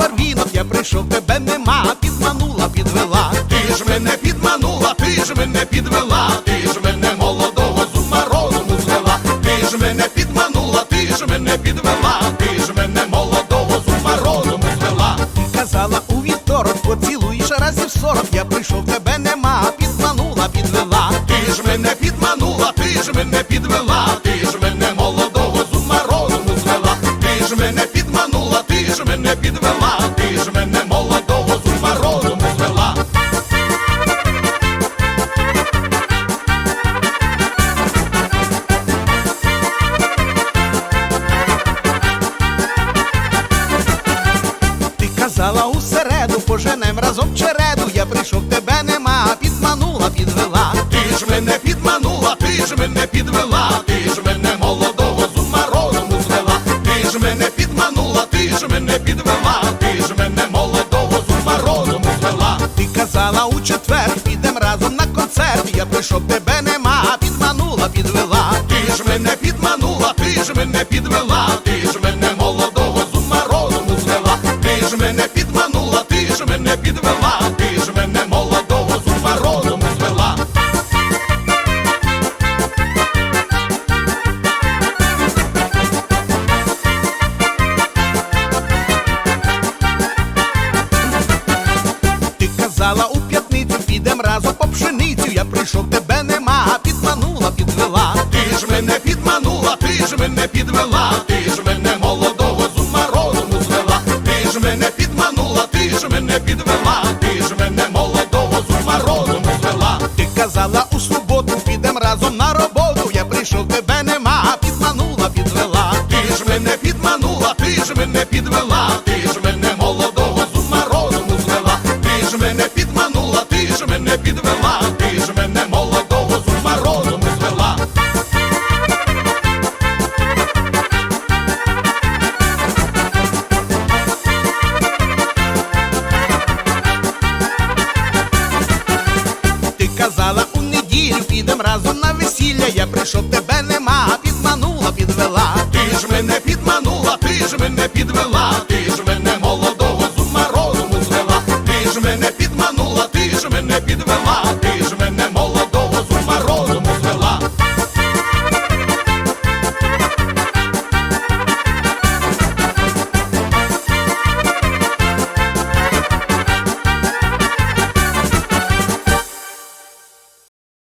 барвінок, я прийшов, тебе нема, підманула, підвела. Ти ж мене підманула, ти ж мене підвела, ти ж мене молодого з ума розуму звела, ти ж мене підманула, ти ж мене підвела, ти ж мене молодого з ума розуму звела. Казала у вівторок, поцілуєш разів сорок, я прийшов, тебе нема, підманула, підвела. Ти ж мене підманула, ти ж мене підвела, ти ж поженем разом череду, я прийшов, тебе нема, підманула, підвела. Ти ж мене підманула, ти ж мене підвела, ти ж мене молодого з ума розуму звела, ти ж мене підманула, ти ж мене підвела, ти ж мене молодого з ума розуму звела. Ти казала у четвер, підем разом на концерт, я прийшов, тебе нема, прийшов, тебе нема, підманула, підвела. Ти ж мене підманула, ти ж мене підвела, ти ж мене молодого з ума розуму звела, ти ж мене підманула, ти ж мене підвела, ти ж мене молодого з ума розуму звела. Ти казала у суботу, підем разом на роботу, я прийшов, тебе казала, у неділю підем разом на весілля. Я прийшов, тебе нема, підманула, підвела. Ти ж мене підманула, ти ж мене підвела, ти ж мене молодого, з ума розуму звела. Ти ж мене підманула, ти ж мене підвела.